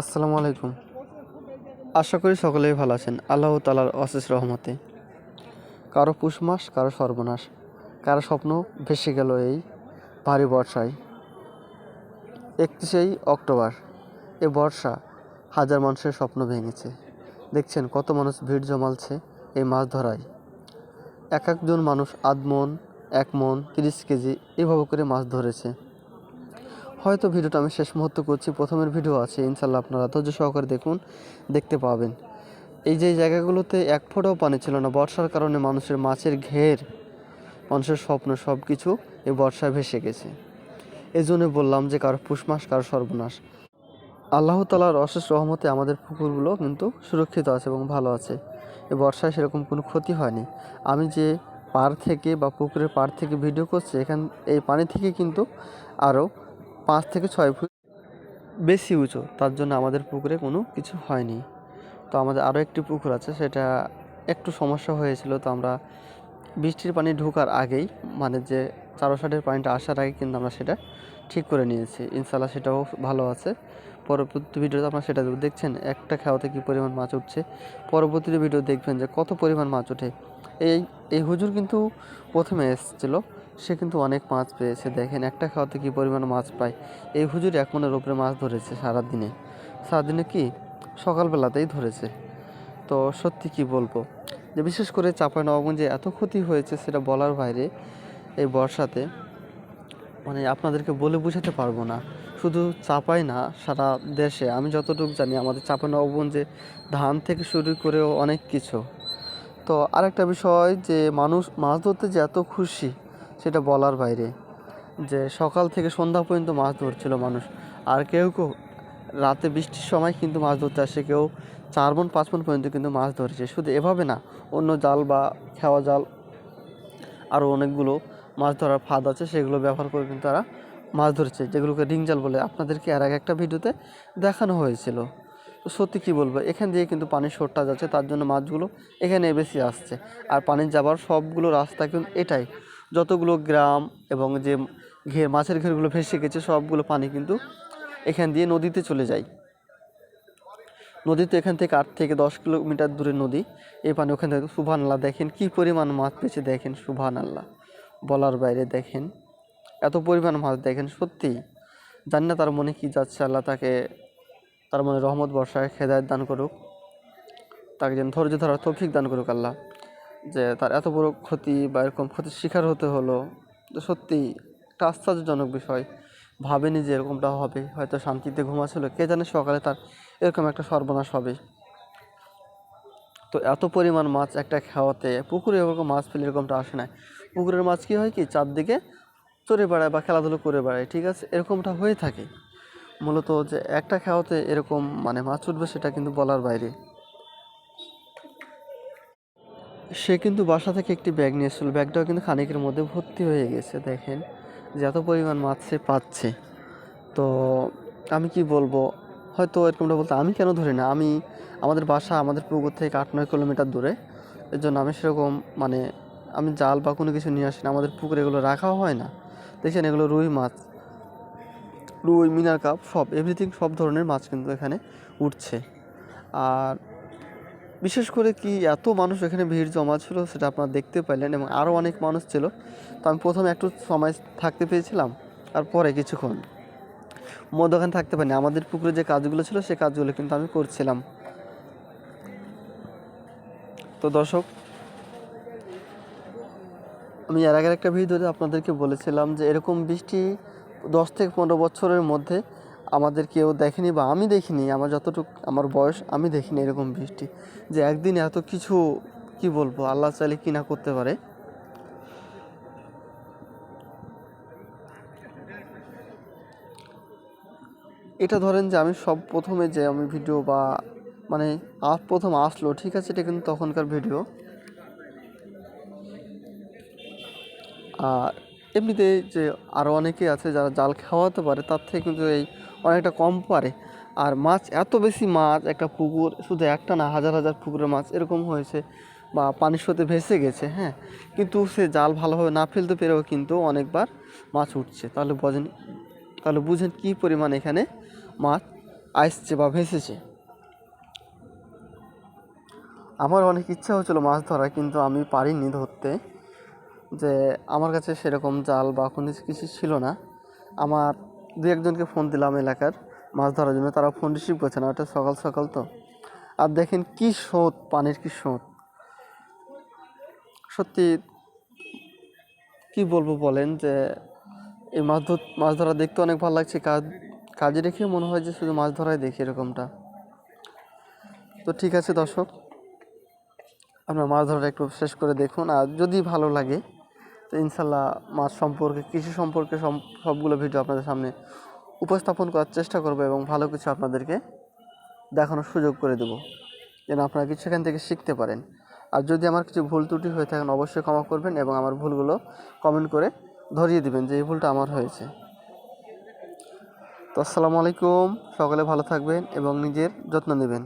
আসসালামু আলাইকুম। আশা করি সকলেই ভালো আছেন। আল্লাহ তালার অশেষ রহমতে। কারও পুষ মাস কারও সর্বনাশ। কারও স্বপ্ন ভেসে গেল এই ভারী বর্ষায়। একত্রিশেই অক্টোবর, এ বর্ষা হাজার মানুষের স্বপ্ন ভেঙেছে। দেখছেন কত মানুষ ভিড় জমালছে এই মাছ ধরায়। এক একজন মানুষ আধ মন এক মন, তিরিশ কেজি এভাবে করে মাছ ধরেছে। হয়তো ভিডিওটা আমি শেষ মুহূর্ত করছি, প্রথমের ভিডিও আছে ইনশাল্লাহ আপনারা ধৈর্য সহকারে দেখুন, দেখতে পাবেন। এই যে জায়গাগুলোতে এক ফোঁটাও পানি ছিল না, বর্ষার কারণে মানুষের মাছের ঘের, মানুষের স্বপ্ন সব কিছু এই বর্ষায় ভেসে গেছে। এই জন্য বললাম যে কারও পুষ মাস, কারও সর্বনাশ। আল্লাহ তালার অশেষ রহমতে আমাদের পুকুরগুলো কিন্তু সুরক্ষিত আছে এবং ভালো আছে। এই বর্ষায় সেরকম কোনো ক্ষতি হয়নি। আমি যে পার থেকে বা পুকুরের পার থেকে ভিডিও করছি, এখান, এই পানি থেকে কিন্তু আরও পাঁচ থেকে ছয় ফুট বেশি উঁচু। তার জন্য আমাদের পুকুরে কোনো কিছু হয়নি। তো আমাদের আরও একটি পুকুর আছে, সেটা একটু সমস্যা হয়েছিল। তো আমরা বৃষ্টির পানি ঢোকার আগেই মানে যে চারো সাইডের পানিটা আসার আগে কিন্তু আমরা সেটা ঠিক করে নিয়েছি। ইনশাল্লাহ সেটাও ভালো আছে। পরবর্তী ভিডিওতে আপনারা সেটা দেখছেন, একটা খাওয়াতে কী পরিমাণ মাছ উঠছে, পরবর্তী ভিডিও দেখবেন যে কত পরিমাণ মাছ ওঠে এই এই হুজুর কিন্তু প্রথমে এসেছিল সে কিন্তু অনেক মাছ পেয়েছে। দেখেন, একটা খাওয়াতে কী পরিমাণ মাছ পায়? এই হুজুর এক মনের উপরে মাছ ধরেছে সারাদিনে। সারাদিনে কি? সকালবেলাতেই ধরেছে। তো সত্যি কি বলব? যে বিশেষ করে চাপাই নবাবগঞ্জে এত ক্ষতি হয়েছে সেটা বলার বাইরে এই বর্ষাতে মানে আপনাদেরকে বলে বোঝাতে পারব না। শুধু চাপাই না, সারা দেশে। আমি যতটুকু জানি, আমাদের চাপাই নবাবগঞ্জে ধান থেকে শুরু করেও অনেক কিছু। তো আরেকটা বিষয় যে, মানুষ মাছ ধরতে যে এত খুশি সেটা বলার বাইরে যে সকাল থেকে সন্ধ্যা পর্যন্ত মাছ ধরছিল মানুষ। আর কেউ কেউ রাতে বৃষ্টির সময় কিন্তু মাছ ধরতে আসে, কেউ চার মন, পাঁচ মন পর্যন্ত কিন্তু মাছ ধরেছে। শুধু এভাবে না, অন্য জাল বা খেওয়া জাল আরও অনেকগুলো মাছ ধরার ফাঁদ আছে, সেগুলো ব্যবহার করে কিন্তু তারা মাছ ধরেছে, যেগুলোকে রিং জাল বলে আপনাদেরকে এর আগে একটা ভিডিওতে দেখানো হয়েছিল। তো সত্যি কী বলব, এখান দিয়ে কিন্তু পানির শোরটা যাচ্ছে, তার জন্য মাছগুলো এখানে বেশি আসছে। আর পানির যাবার সবগুলো রাস্তা কিন্তু এটাই যতগুলো গ্রাম এবং যে ঘের, মাছের ঘেরগুলো ভেসে গেছে, সবগুলো পানি কিন্তু এখান দিয়ে নদীতে চলে যায়। নদীতে এখান থেকে আট থেকে দশ কিলোমিটার দূরে নদী। এই পানি ওখান থেকে সুভান আল্লাহ দেখেন, কি পরিমাণ মাছ পেয়েছে দেখেন সুভান আল্লাহ বলার বাইরে দেখেন, এত পরিমাণ মাছ দেখেন সত্যিই জানি না তার মনে কি যাচ্ছে, আল্লাহ তাকে, তার মনে রহমত, বর্ষায় খেদায়ত দান করুক। তাকে যেন ধৈর্য ধরার তৌফিক দান করুক আল্লাহ। যে তার এত বড় ক্ষতি বা এরকম ক্ষতির শিকার হতে হলো, তো সত্যি একটা আশ্চর্যজনক বিষয়। ভাবেনি যে এরকমটা হবে, হয়তো শান্তিতে ঘুমাচ্ছিল, কে জানে সকালে তার এরকম একটা সর্বনাশ হবে। তো এত পরিমাণ মাছ একটা খাওয়াতে, পুকুরে এরকম মাছ ফেলে এরকমটা আসে না। পুকুরের মাছ কী হয় কি, চারদিকে চড়ে বেড়ায় বা খেলাধুলো করে বেড়ায়, ঠিক আছে? এরকমটা হয়ে থাকে। মূলত যে একটা খাওয়াতে এরকম মানে মাছ উঠবে সেটা কিন্তু বলার বাইরে। সে কিন্তু বাসা থেকে একটি ব্যাগ নিয়ে এসেছিল ব্যাগটাও কিন্তু খানিকের মধ্যে ভর্তি হয়ে গেছে, দেখেন। যে এত পরিমাণ মাছ সে পাচ্ছে। তো আমি কি বলব? হয়তো এরকমটা বলতে আমি কেন ধরি না? আমি, আমাদের বাসা আমাদের পুকুর থেকে আট নয় কিলোমিটার দূরে। এর জন্য আমি সেরকম মানে আমি জাল বা কোনো কিছু নিয়ে আসি না আমাদের পুকুরে এগুলো রাখাও হয় না। দেখছেন, এগুলো রুই মাছ। রুই, মিনার কাপ, সব এভরিথিং সব ধরনের মাছ কিন্তু এখানে উঠছে। আর বিশেষ করে কি এত মানুষ এখানে ভিড় জমা ছিল সেটা আপনারা দেখতে পাইলেন এবং আরও অনেক মানুষ ছিল। তো আমি প্রথমে একটু সময় থাকতে পেয়েছিলাম, আর পরে কিছুক্ষণ মধ্যখানে থাকতে পারিনি। আমাদের পুকুরে যে কাজগুলো ছিল সে কাজগুলো কিন্তু আমি করছিলাম। তো দর্শক, আমি এর আগের একটা ভিডিওতে আপনাদেরকে বলেছিলাম যে এরকম বৃষ্টি দশ থেকে পনেরো বছরের মধ্যে আমাদের কেউ দেখেনি বা আমি দেখিনি, আমার যতটুকু, আমার বয়স, আমি দেখিনি এরকম বৃষ্টি। যে একদিন এত কিছু, কি বলব, আল্লাহ চাইলে কি না করতে পারে? এটা ধরেন যে আমি সব প্রথমে যে আমি ভিডিও বা মানে প্রথম আসলো, ঠিক আছে, এটা কিন্তু তখনকার ভিডিও। আর এমনিতে যে আরও অনেকে আছে যারা জাল খাওয়াতে পারে, তার থেকে কিন্তু এই অনেকটা কম পারে। আর মাছ এত বেশি মাছ, একটা পুকুর, শুধু একটা না, হাজার হাজার পুকুরের মাছ এরকম হয়েছে বা পানির সাথে ভেসে গেছে হ্যাঁ। কিন্তু সে জাল ভালোভাবে না ফেলতে পেরেও কিন্তু অনেকবার মাছ উঠছে। তাহলে বোঝেন, তাহলে বুঝেন কী পরিমাণ এখানে মাছ আসছে বা ভেসেছে। আমার অনেক ইচ্ছা হচ্ছিল মাছ ধরা কিন্তু আমি পারিনি ধরতে। যে আমার কাছে সেরকম জাল বা কোনো কিছু ছিল না। আমার দু একজনকে ফোন দিলাম এলাকার মাছ ধরার জন্য। তারা ফোন রিসিভ করছে না, ওটা সকাল সকাল তো। আর দেখেন কি স্রোত, পানির কি স্রোত। সত্যি কি বলব বলেন যে, এই মাছ ধর মাছ ধরা দেখতে অনেক ভালো লাগছে। কাজ, কাজে রেখে মনে হয় যে শুধু মাছ ধরাই দেখি এরকমটা। তো ঠিক আছে দর্শক, আপনার মাছ ধরাটা একটু শেষ করে দেখুন। আর যদি ভালো লাগে তো ইনশাল্লাহ মাছ সম্পর্কে, কৃষি সম্পর্কে সম- সবগুলো ভিডিও আপনাদের সামনে উপস্থাপন করার চেষ্টা করব এবং ভালো কিছু আপনাদেরকে দেখানোর সুযোগ করে দেবো, যেন আপনারা কিছু এখান থেকে শিখতে পারেন। আর যদি আমার কিছু ভুল ত্রুটি হয়ে থাকেন অবশ্যই ক্ষমা করবেন এবং আমার ভুলগুলো কমেন্ট করে ধরিয়ে দিবেন যে এই ভুলটা আমার হয়েছে। তো আসসালামু আলাইকুম, সকলে ভালো থাকবেন এবং নিজের যত্ন নেবেন।